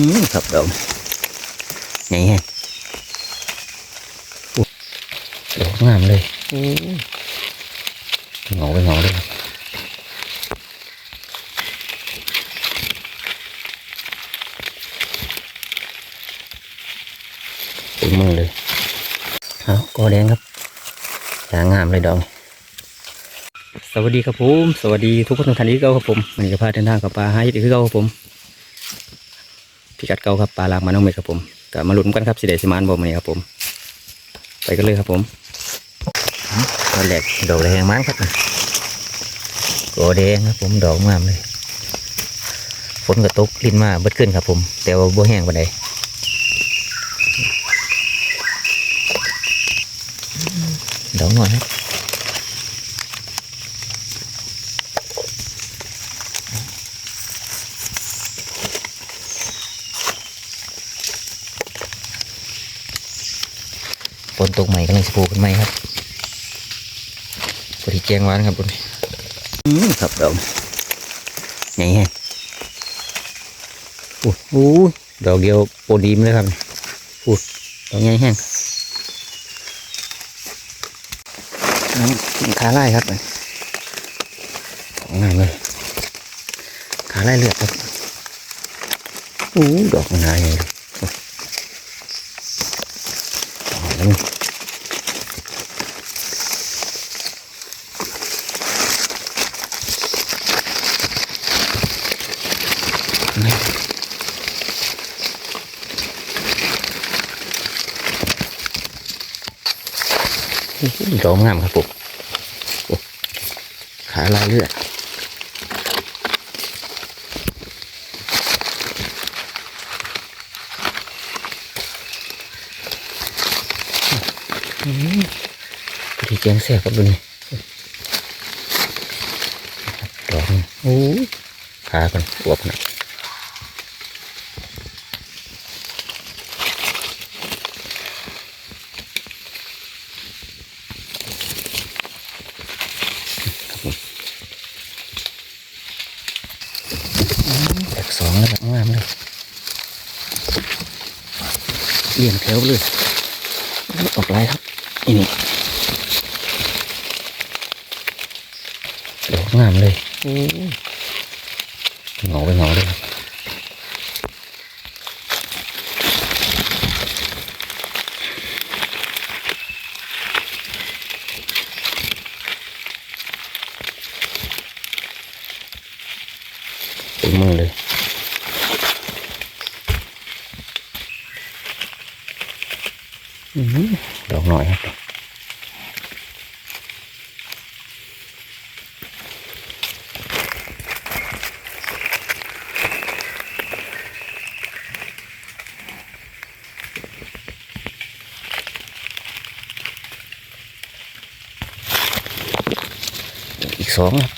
อืมครับดอกไงฮะอุ๊ยดอกงามเลยเงาไปเงาเลยครับเต็มมือเลยเอากอแดงครับจางงามเลยดอกนี่สวัสดีครับผม สวัสดีทุกคนทุกท่านที่เก่าครับผมวันนี้ก็พาเดินทางกับปลาหาอีกคือเก่าครับผม พิกัดเก่าครับปลาลางมาน้องเมฆครับผมก็มาลุ้นกันครับสิเดสิมานบ่มันนี้ครับผม ไปกันเลยครับผมตอนแรกดอกแดงมั้งครับโกแดงครับผมดอกงามเลยฝนก็ตกลิ้นมาเบิดขึ้นครับผม แต่ว่าบ่แห้งปานใดดอกหน่อยครับ นตกใหม่กำลังสิปลูกกันใหม่ครับพอดีแจงหวานครับคุณอืมครับดอกไงฮะโอ้โหดอกเดียวโปรดีมเลยครับโอ้ดอกใหญ่แห้งน้ำขาไล่ครับของงามเลยขาไล่เลือดครับโอ้ดอกมันหายเลย โอ้ดอกนั้นดอกงามครับผมโอ้ขาลายเลือดอืม พอดีแกงแซ่บครับดูนี่ดอกนี่โอ้ยขากันอวบหน่อยแตกสองแล้วแบบงามเลยเลี่ยนแถวเลยออกลายครับนี่นี่ดอก งามเลยเหงาไปเหงาเลยครับเต็มมือเลยอืมดอกหน่อยครับ อีกสองครับ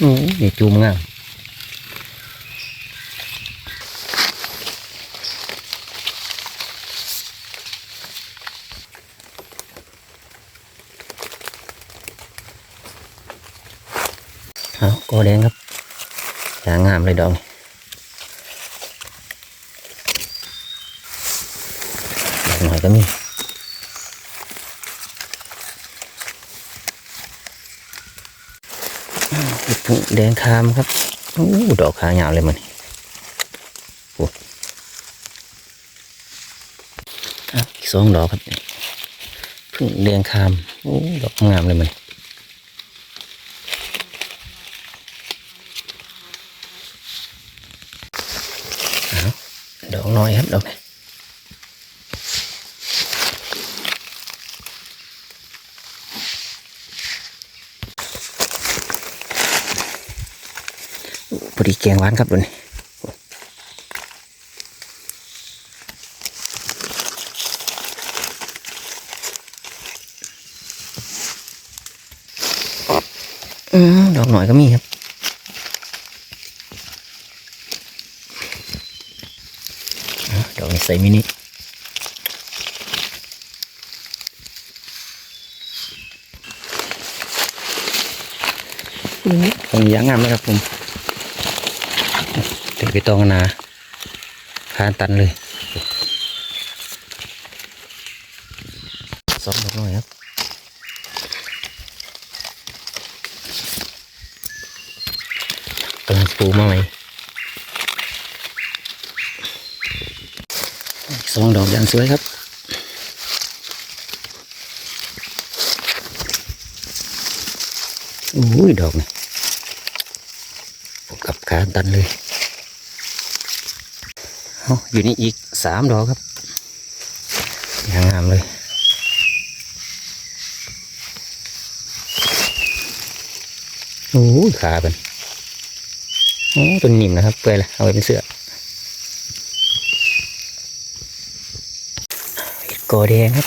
อืมนี่จูมงามเอากอแดงครับจางงามเลยดอกนี่ดอกหน่อยก็มีอ้าวเห็ดผึ่ง แดงคามครับโอ้ดอกขายาวเลยมันโอ้อะอีกสองดอกครับผึ่งแดงคามโอ้ดอกงามเลยมันดอกน้อยครับดอกนี้ พอดีแกงหวานครับดูนี่อืมดอกหน่อยก็มีครับดอกนี้ใส่มินิอืมตรงนี้ยางงามเลยครับผมเด็ก ไปตองนาคานตันเลยสองดอกหน่อยครับกำลังปูมาใหมสองดอกอย่างสวยครับอุ้ยดอกนี่ผมกับขาตันเลย อยู่นี่อีกสามดอกครับอย่างงามเลยโอ้ขาเป็นโอ้ตัวนิ่มนะครับเปื่อยเลยเอาไว้เป็นเสื้อเห็ดกอแดงครับ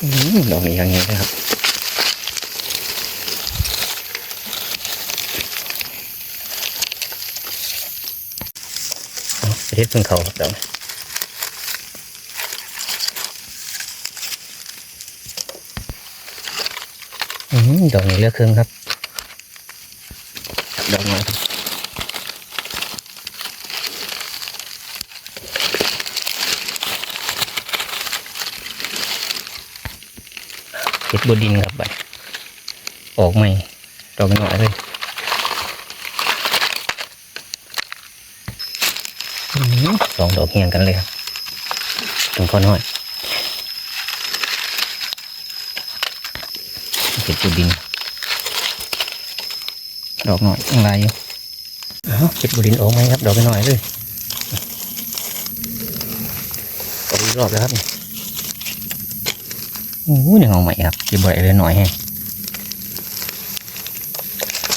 อืมดอกนี้ยังไงนะครับ เอาไปเด็ดเพิ่งเขาครับดอกนี้อืมดอกนี้เลือกเครื่องครับจับดอกน้อยครับเห็ดบดินครับบัดออกใหม่ดอกน้อยเลยอืมส องดอกเฮียงกันเลยครับตรงข้อน้อยเห็ดบดิน ดอกหน่อยยังไรอยู่อ้าวเห็ดบดินออกไหมครับ ดอกน้อยเลยออกอีกรอบแล้วครับนี่โอ้ยยังเอาใหม่ครับเก็บไว้เลยหน่อยแฮะ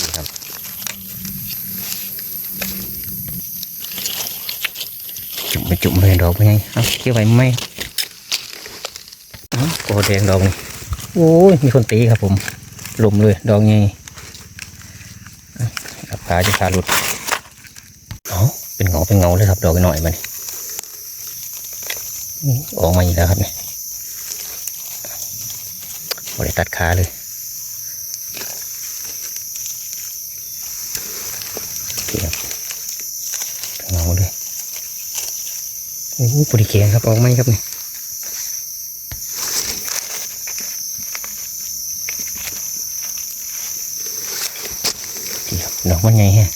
นี่ครับ จุ่มไปจุ่มเลยดอกไปไงเอาเก็บไว้ไหมเอ้าวโกแดงดอกนี่โอ้ยมีคนตีครับผมลมเลยดอกไงครับขาจะขาหลุดเอาเป็นเงาเป็นเงาเลยครับดอกหน่อยมันนี่ออกมาอีกแล้วครับเนี่ยบริตัดขาเลยนี่ครับเป็นเงาเลย โอ้โหปริเกงครับออกมาอีกครับเนี่ยดอกมันใหญ่แฮะ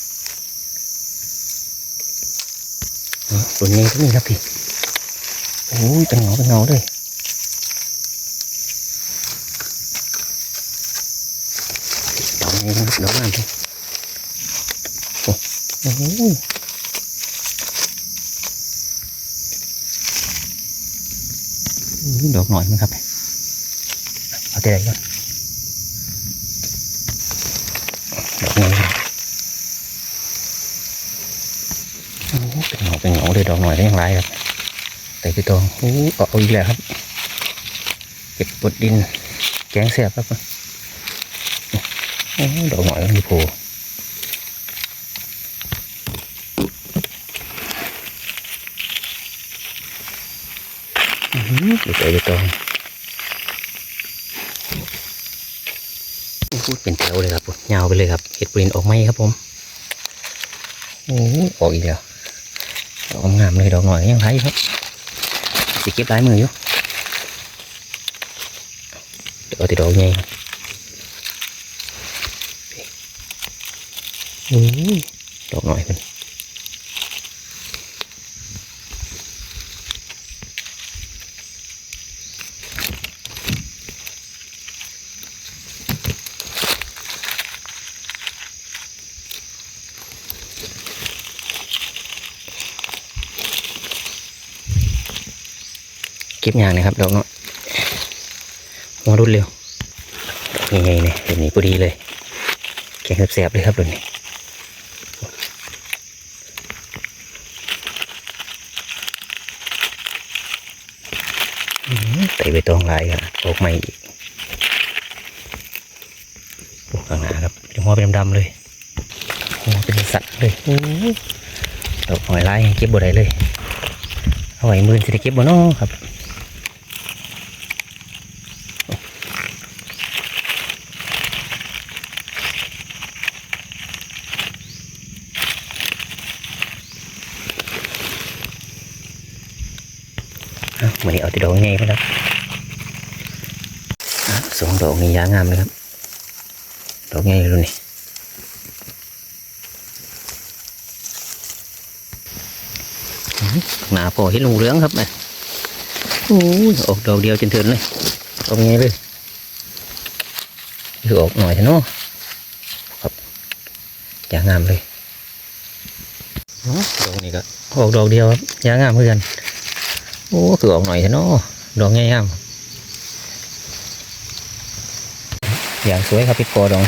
ตัวใหญ่ก็มีครับพี่โอ้ยเป็นเงาเป็นเงาเลยดอกใหญ่ครับดอกงามพี่โอ้โอ้โหนี่ ดอกหน่อยมั้งครับเอาแต่ไหนก่อนดอกใหญ่ครับโอ้โหเป็นเงาเป็นเงาเลยดอกหน่อยได้ยังไรครับแต่พี่ตองโอ้เอาเอาอีกแล้วครับเก็บบดดินแกงเสียบครับโอ้ดอกหน่อยมันมีโผล่อื้อหือเดี๋ยวไปพี่ตองโอ้โหเป็นแถวเลยครับผมยาวไปเลยครับเห็ดปรินออกไหมครับผมโอ้โหออกอีกแล้วดอกงามเลยดอกหน่อยยังไงครับสิเก็บลายมืออยู่เดี๋ยวติดดอกใหญ่โอ้ดอกหน่อยเป็น ก็บอย่างนะครับดอกเนาะหัวรุดเร็วดอกใหญ่ๆเนี่ยแบบนี้พอดีเลยแกงแสบๆเลยครับแบบนี้อื้อหือใส่ใบตองลายครับออกใหม่อีกข้างหน้าครับหัวเป็นดำๆเลยหัวเป็นสัตว์เลยโอ้ยดอกหอยลายเก็บบ่ได้เลยเอาไว้มือสิได้เก็บบ่เนาะครับ มันนี้เอาที่ดอกง่ายๆครับอะสองดอกนี่ยางามเลยครับดอกง่ายเลยนี่อื้อหนาพอเห็นลูกเหลืองครับนะโอ้ยออกดอกเดียวจนถึงเลยดอกง่ายเลยคือออกหน่อยเถอะเนาะครับยางงามเลยอ๋อดอกนี้ก็ออกดอกเดียวครับยางงามเหมือนกัน โอ้คือออกหน่อยเถอะเนาะดอกง่ายงามอย่างสวยครับพี่กอดอง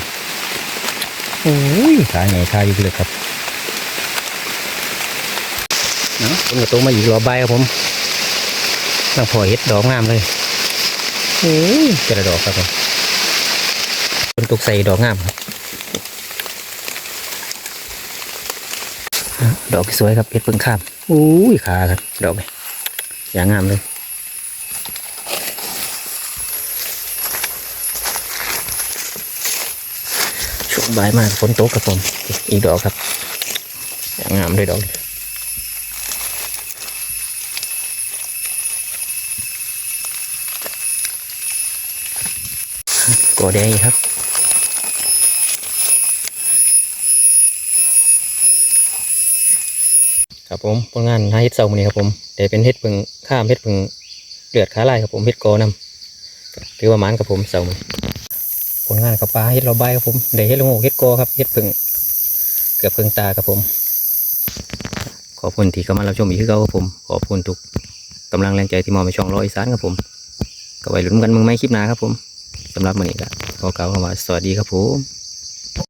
โอ้ยขาใหญ่ขาอยู่เลยครับเนาะผมก็โตมาอีกรอบใบครับผมตั้งพอเห็ดดอกงามเลยโอ้ยกระดอกครับผมคนตกใส่ดอกงามครับดอกสวยครับเห็ดพิ่งข้ามโอ้ยขาครับดอกนี้ยางงามเลยช่วงบ่ายมากฝนตกครับผมอีกดอกครับอย่างงามเลยดอกนี้กอแดงอีกครับ ครับผมผลงานหาเฮ็ดเสาร์มื้อนี้ครับผมแต่เป็นเฮ็ดพิ่งข้ามเฮ็ดพิ่งเลือดขาลายครับผมเฮ็ดกอนำถือว่ามานครับผมเสาร์มื้อผลงานกับปลาเฮ็ดเราใบายครับผมได้เฮ็ดละโงกเฮ็ดกอครับเฮ็ดพิ่งเกือบพิ่งตาครับผม ขอบคุณที่เข้ามารับชมอีกคือเก่าครับผม ขอบคุณทุกกำลังแรงใจที่มอบให้ช่องร้อยอีสานครับผมก็ไว้ลุ้นกันมึงไม่คลิปหน้าครับผมสำหรับมื้อนี้ก็ขอกล่าวคำว่าสวัสดีครับผม